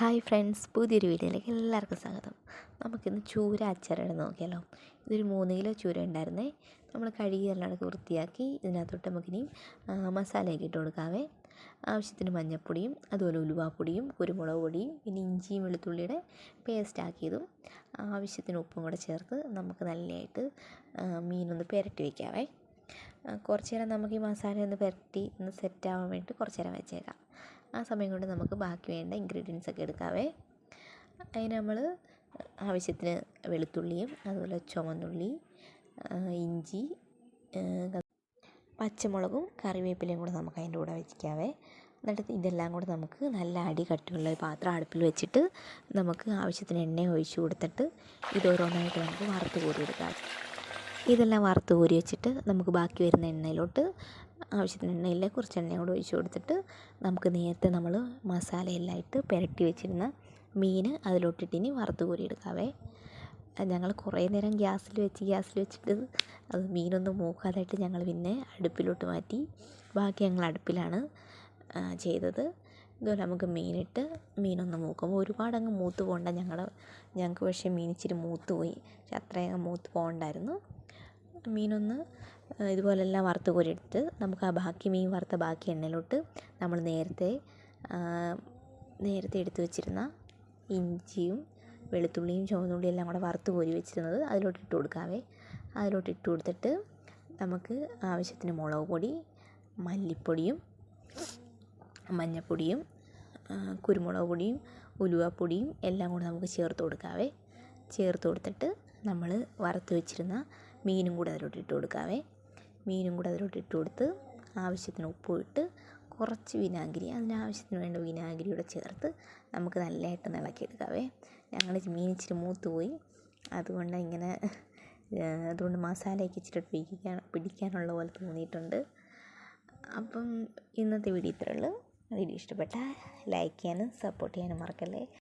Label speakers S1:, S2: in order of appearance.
S1: Hi friends പുതിയൊരു വീഡിയോയിലേക്ക് എല്ലാവർക്കും സ്വാഗതം. നമുക്കിന്ന് ചൂര അച്ചാറിടാൻ നോക്കിയാലോ? ഇതൊരു മൂന്ന് കിലോ ചൂര ഉണ്ടായിരുന്നേ. നമ്മൾ കഴുകി എല്ലാം വൃത്തിയാക്കി ഇതിനകത്തോട്ട് നമുക്കിനി മസാലയൊക്കെ ഇട്ട് കൊടുക്കാവേ. ആവശ്യത്തിന് മഞ്ഞൾപ്പൊടിയും അതുപോലെ ഉലുവാപ്പൊടിയും കുരുമുളക് പൊടിയും പിന്നെ ഇഞ്ചിയും വെളുത്തുള്ളിയുടെ പേസ്റ്റ് ആക്കിയതും ആവശ്യത്തിന് ഉപ്പും കൂടെ ചേർത്ത് നമുക്ക് നല്ലതായിട്ട് മീനൊന്ന് പുരട്ടി വയ്ക്കാവേ കുറച്ച് നേരം നമുക്ക് ഈ മസാല ഒന്ന് പുരട്ടി ഒന്ന് സെറ്റ് ആവാൻ വേണ്ടി കുറച്ച് നേരം വെച്ചേക്കാം. ആ സമയം കൊണ്ട് നമുക്ക് ബാക്കി വേണ്ട ഇൻഗ്രീഡിയൻസ് ഒക്കെ എടുക്കാവേ. അതിന് നമ്മൾ ആവശ്യത്തിന് വെളുത്തുള്ളിയും അതുപോലെ ചുവന്നുള്ളി ഇഞ്ചി പച്ചമുളകും കറിവേപ്പിലയും കൂടെ നമുക്ക് അതിന്റെ കൂടെ വെച്ചിക്കാവേ. എന്നിട്ട് ഇതെല്ലാം കൂടെ നമുക്ക് നല്ല അടി കട്ടിയുള്ള ഒരു പാത്രം അടുപ്പിൽ വെച്ചിട്ട് നമുക്ക് ആവശ്യത്തിന് എണ്ണ ഒഴിച്ചു കൊടുത്തിട്ട് ഇത് ഓരോന്നായിട്ട് നമുക്ക് വറുത്ത് കോരി എടുക്കാം. ഇതെല്ലാം വറുത്ത് കോരി വെച്ചിട്ട് നമുക്ക് ബാക്കി വരുന്ന എണ്ണയിലോട്ട് ആവശ്യത്തിന് എണ്ണയില്ല കുറച്ച് എണ്ണയും കൂടെ ഒഴിച്ച് കൊടുത്തിട്ട് നമുക്ക് നേരത്തെ നമ്മൾ മസാലയെല്ലാം ഇട്ട് പുരട്ടി വെച്ചിരുന്ന മീൻ അതിലോട്ടിട്ട് ഇനി വറുത്ത് കോരി എടുക്കാവേ. ഞങ്ങൾ കുറേ നേരം ഗ്യാസിൽ വെച്ച് ഗ്യാസിൽ വെച്ചിട്ട് അത് മീനൊന്നും മൂക്കാതായിട്ട് ഞങ്ങൾ പിന്നെ അടുപ്പിലോട്ട് മാറ്റി ബാക്കി ഞങ്ങൾ അടുപ്പിലാണ് ചെയ്തത്. ഇതുപോലെ നമുക്ക് മീനിട്ട് മീനൊന്ന് മൂക്കുമ്പോൾ ഒരുപാട് അങ്ങ് മൂത്ത് പോകണ്ട ഞങ്ങൾ ഞങ്ങൾക്ക് പക്ഷേ മീൻ ഇച്ചിരി മൂത്ത് പോയി. പക്ഷെ അത്രയും മൂത്ത് പോകണ്ടായിരുന്നു. മീനൊന്ന് ഇതുപോലെല്ലാം വറുത്ത് കോരിയെടുത്ത് നമുക്ക് ആ ബാക്കി മീൻ വറുത്ത ബാക്കി എണ്ണയിലോട്ട് നമ്മൾ നേരത്തെ നേരത്തെ എടുത്ത് വെച്ചിരുന്ന ഇഞ്ചിയും വെളുത്തുള്ളിയും ചുവന്നുള്ളിയും എല്ലാം കൂടെ വറുത്ത് കോരി വെച്ചിരുന്നത് അതിലോട്ട് ഇട്ട് കൊടുക്കാവേ. അതിലോട്ട് ഇട്ട് കൊടുത്തിട്ട് നമുക്ക് ആവശ്യത്തിന് മുളക് പൊടി മല്ലിപ്പൊടിയും മഞ്ഞൾപ്പൊടിയും കുരുമുളക് പൊടിയും ഉലുവാപ്പൊടിയും എല്ലാം കൂടെ നമുക്ക് ചേർത്ത് കൊടുക്കാവേ. ചേർത്ത് കൊടുത്തിട്ട് നമ്മൾ വറുത്ത് വെച്ചിരുന്ന മീനും കൂടെ അതിലോട്ട് ഇട്ട് കൊടുക്കാവേ. മീനും കൂടെ അതിലോട്ട് ഇട്ട് കൊടുത്ത് ആവശ്യത്തിന് ഉപ്പും ഇട്ട് കുറച്ച് വിനാഗിരി അതിനാവശ്യത്തിന് വേണ്ട വിനാഗിരി കൂടെ ചേർത്ത് നമുക്ക് നല്ലതായിട്ട് ഇളക്കിയെടുക്കാവേ ഞങ്ങൾ മീൻ ഇച്ചിരി മൂത്ത് പോയി. അതുകൊണ്ട് ഇങ്ങനെ അതുകൊണ്ട് മസാലയൊക്കെ ഇച്ചിരി പിടിക്കാൻ പിടിക്കാനുള്ള പോലെ തോന്നിയിട്ടുണ്ട്. അപ്പം ഇന്നത്തെ വീഡിയോ ഇത്രയേ ഉള്ളൂ. വീഡിയോ ഇഷ്ടപ്പെട്ടാൽ ലൈക്ക് ചെയ്യാനും സപ്പോർട്ട് ചെയ്യാനും മറക്കല്ലേ.